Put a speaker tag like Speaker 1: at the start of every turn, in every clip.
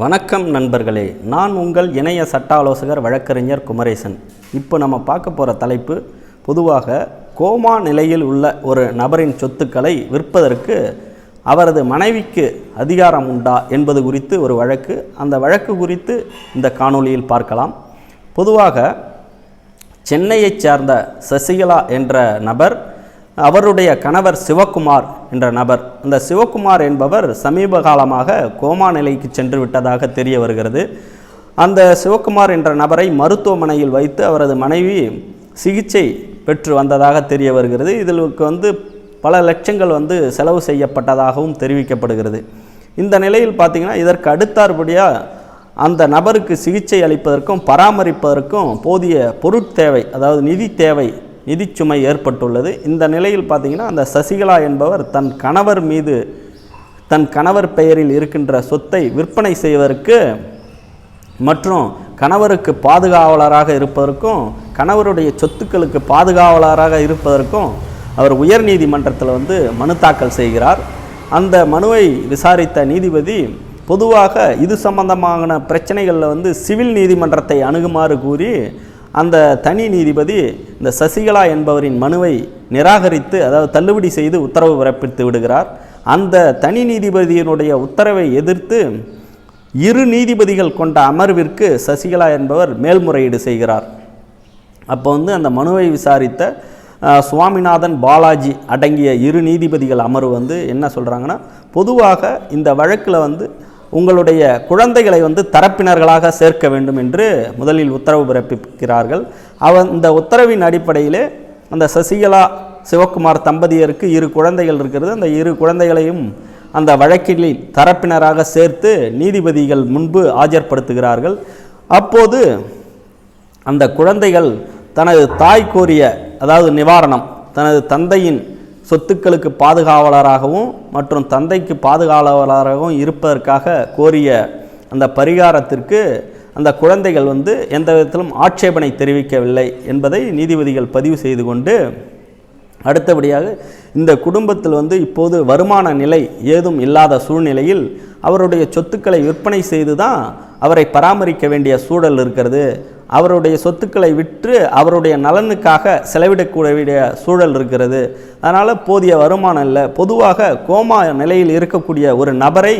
Speaker 1: வணக்கம் நண்பர்களே நான் உங்கள் இணைய சட்ட ஆலோசகர் வழக்கறிஞர் குமரேசன். இப்போ நம்ம பார்க்க போகிற தலைப்பு பொதுவாக கோமா நிலையில் உள்ள ஒரு நபரின் சொத்துக்களை விற்பதற்கு அவரது மனைவிக்கு அதிகாரம் உண்டா என்பது குறித்து ஒரு வழக்கு. அந்த வழக்கு குறித்து இந்த காணொளியில் பார்க்கலாம். பொதுவாக சென்னையைச் சார்ந்த சசிகலா என்ற நபர் அவருடைய கணவர் சிவக்குமார் என்ற நபர். அந்த சிவக்குமார் என்பவர் சமீப காலமாக கோமா நிலைக்கு சென்று விட்டதாக தெரிய வருகிறது. அந்த சிவக்குமார் என்ற நபரை மருத்துவமனையில் வைத்து அவரது மனைவி சிகிச்சை பெற்று வந்ததாக தெரிய வருகிறது. இதற்கு வந்து பல லட்சங்கள் வந்து செலவு செய்யப்பட்டதாகவும் தெரிவிக்கப்படுகிறது. இந்த நிலையில் பார்த்திங்கன்னா இதற்கு அடுத்தார்படியாக அந்த நபருக்கு சிகிச்சை அளிப்பதற்கும் பராமரிப்பதற்கும் போதிய பொருட்தேவை அதாவது நிதி தேவை நிதிச்சுமை ஏற்பட்டுள்ளது. இந்த நிலையில் பார்த்திங்கன்னா அந்த சசிகலா என்பவர் தன் கணவர் மீது தன் கணவர் பெயரில் இருக்கின்ற சொத்தை விற்பனை செய்வதற்கு மற்றும் கணவருக்கு பாதுகாவலராக இருப்பதற்கும் கணவருடைய சொத்துக்களுக்கு பாதுகாவலராக இருப்பதற்கும் அவர் உயர் நீதிமன்றத்தில் வந்து மனு தாக்கல் செய்கிறார். அந்த மனுவை விசாரித்த நீதிபதி பொதுவாக இது சம்பந்தமான பிரச்சனைகளில் வந்து சிவில் நீதிமன்றத்தை அணுகுமாறு கூறி அந்த தனி நீதிபதி இந்த சசிகலா என்பவரின் மனுவை நிராகரித்து அதாவது தள்ளுபடி செய்து உத்தரவு பிறப்பித்து விடுகிறார். அந்த தனி நீதிபதியினுடைய உத்தரவை எதிர்த்து இரு நீதிபதிகள் கொண்ட அமர்விற்கு சசிகலா என்பவர் மேல்முறையீடு செய்கிறார். அப்போ வந்து அந்த மனுவை விசாரித்த சுவாமிநாதன் பாலாஜி அடங்கிய இரு நீதிபதிகள் அமர்வு வந்து என்ன சொல்கிறாங்கன்னா பொதுவாக இந்த வழக்கில் வந்து உங்களுடைய குழந்தைகளை வந்து தரப்பினர்களாக சேர்க்க வேண்டும் என்று முதலில் உத்தரவு பிறப்பிக்கிறார்கள். அவன் இந்த உத்தரவின் அடிப்படையிலே அந்த சசிகலா சிவக்குமார் தம்பதியருக்கு இரு குழந்தைகள் இருக்கிறது. அந்த இரு குழந்தைகளையும் அந்த வழக்கில் தரப்பினராக சேர்த்து நீதிபதிகள் முன்பு ஆஜர்படுத்துகிறார்கள். அப்போது அந்த குழந்தைகள் தனது தாய் கோரிய அதாவது நிவாரணம் தனது தந்தையின் சொத்துக்களுக்கு பாதுகாவலராகவும் மற்றும் தந்தைக்கு பாதுகாவலராகவும் இருப்பதற்காக கோரிய அந்த பரிகாரத்திற்கு அந்த குழந்தைகள் வந்து எந்த விதத்திலும் ஆட்சேபனை தெரிவிக்கவில்லை என்பதை நீதிபதிகள் பதிவு செய்து கொண்டு அடுத்தபடியாக இந்த குடும்பத்தில் வந்து இப்போது வருமான நிலை ஏதும் இல்லாத சூழ்நிலையில் அவருடைய சொத்துக்களை விற்பனை செய்து தான் அவரை பராமரிக்க வேண்டிய சூழல் இருக்கிறது. அவருடைய சொத்துக்களை விற்று அவருடைய நலனுக்காக செலவிடக்கூடிய சூழல் இருக்கிறது. அதனால் போதிய வருமானம் இல்லை. பொதுவாக கோமா நிலையில் இருக்கக்கூடிய ஒரு நபரை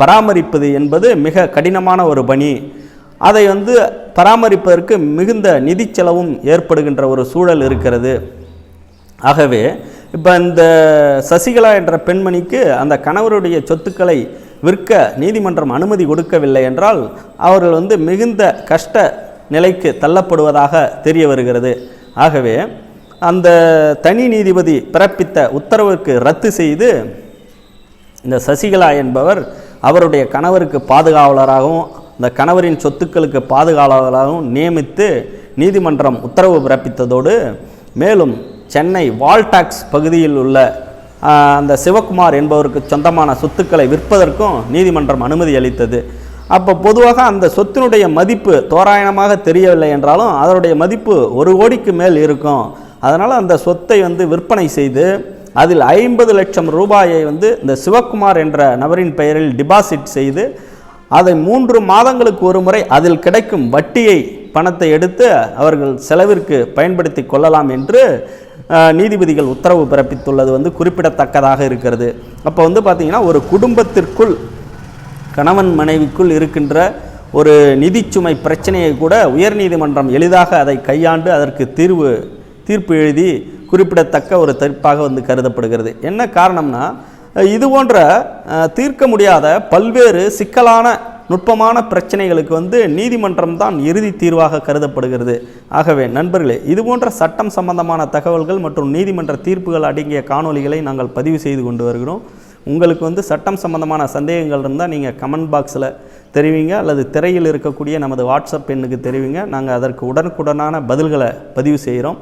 Speaker 1: பராமரிப்பது என்பது மிக கடினமான ஒரு பணி. அதை வந்து பராமரிப்பதற்கு மிகுந்த நிதி செலவும் ஏற்படுகின்ற ஒரு சூழல் இருக்கிறது. ஆகவே இப்போ இந்த சசிகலா என்ற பெண்மணிக்கு அந்த கணவருடைய சொத்துக்களை விற்க நீதிமன்றம் அனுமதி கொடுக்கவில்லை என்றால் அவர்கள் வந்து மிகுந்த கஷ்ட நிலைக்கு தள்ளப்படுவதாக தெரிய வருகிறது. ஆகவே அந்த தனி நீதிபதி பிறப்பித்த உத்தரவுக்கு ரத்து செய்து இந்த சசிகலா என்பவர் அவருடைய கணவருக்கு பாதுகாவலராகவும் இந்த கணவரின் சொத்துக்களுக்கு பாதுகாவலராகவும் நியமித்து நீதிமன்றம் உத்தரவு பிறப்பித்ததோடு மேலும் சென்னை வால்டாக்ஸ் பகுதியில் உள்ள அந்த சிவகுமார் என்பவருக்கு சொந்தமான சொத்துக்களை விற்பதற்கும் நீதிமன்றம் அனுமதி அளித்தது. அப்போ பொதுவாக அந்த சொத்தினுடைய மதிப்பு தோராயணமாக தெரியவில்லை என்றாலும் அதனுடைய மதிப்பு ஒரு கோடிக்கு மேல் இருக்கும். அதனால் அந்த சொத்தை வந்து விற்பனை செய்து அதில் ஐம்பது லட்சம் ரூபாயை வந்து இந்த சிவக்குமார் என்ற நபரின் பெயரில் டிபாசிட் செய்து அதை மூன்று மாதங்களுக்கு ஒரு முறை அதில் கிடைக்கும் வட்டியை பணத்தை எடுத்து அவர்கள் செலவிற்கு பயன்படுத்தி கொள்ளலாம் என்று நீதிபதிகள் உத்தரவு பிறப்பித்துள்ளது வந்து குறிப்பிடத்தக்கதாக இருக்கிறது. அப்போ வந்து பார்த்திங்கன்னா ஒரு குடும்பத்திற்குள் கணவன் மனைவிக்குள் இருக்கின்ற ஒரு நிதிச்சுமை பிரச்சனையை கூட உயர்நீதிமன்றம் எளிதாக அதை கையாண்டு அதற்கு தீர்வு தீர்ப்பு எழுதி குறிப்பிடத்தக்க ஒரு தீர்ப்பாக வந்து கருதப்படுகிறது. என்ன காரணம்னா இது போன்ற தீர்க்க முடியாத பல்வேறு சிக்கலான நுட்பமான பிரச்சனைகளுக்கு வந்து நீதிமன்றம் தான் இறுதி தீர்வாக கருதப்படுகிறது. ஆகவே நண்பர்களே இது போன்ற சட்டம் சம்பந்தமான தகவல்கள் மற்றும் நீதிமன்ற தீர்ப்புகள் அடங்கிய காணொளிகளை நாங்கள் பதிவு செய்து கொண்டு வருகிறோம். உங்களுக்கு வந்து சட்டம் சம்பந்தமான சந்தேகங்கள் இருந்தால் நீங்கள் கமெண்ட் பாக்ஸில் தெரிவிங்க அல்லது திரையில் இருக்கக்கூடிய நமது வாட்ஸ்அப் எண்ணுக்கு தெரிவிங்க. நாங்கள் அதற்கு உடனுக்குடனான பதில்களை பதிவு செய்கிறோம்.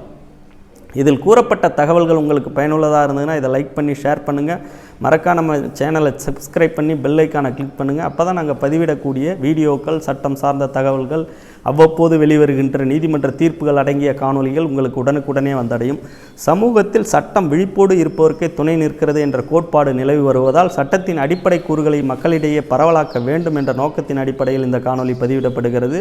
Speaker 1: இதில் கூறப்பட்ட தகவல்கள் உங்களுக்கு பயனுள்ளதாக இருந்ததுன்னா இதை லைக் பண்ணி ஷேர் பண்ணுங்கள் மறக்காம நம்ம சேனலை சப்ஸ்கிரைப் பண்ணி பெல்லைக்கான கிளிக் பண்ணுங்கள் அப்போ தான் நாங்கள் பதிவிடக்கூடிய வீடியோக்கள் சட்டம் சார்ந்த தகவல்கள் அவ்வப்போது வெளிவருகின்ற நீதிமன்ற தீர்ப்புகள் அடங்கிய காணொலிகள் உங்களுக்கு உடனுக்குடனே வந்தடையும். சமூகத்தில் சட்டம் விழிப்போடு இருப்பவருக்கே துணை நிற்கிறது என்ற கோட்பாடு நிலவி வருவதால் சட்டத்தின் அடிப்படை கூறுகளை மக்களிடையே பரவலாக்க வேண்டும் என்ற நோக்கத்தின் அடிப்படையில் இந்த காணொலி பதிவிடப்படுகிறது.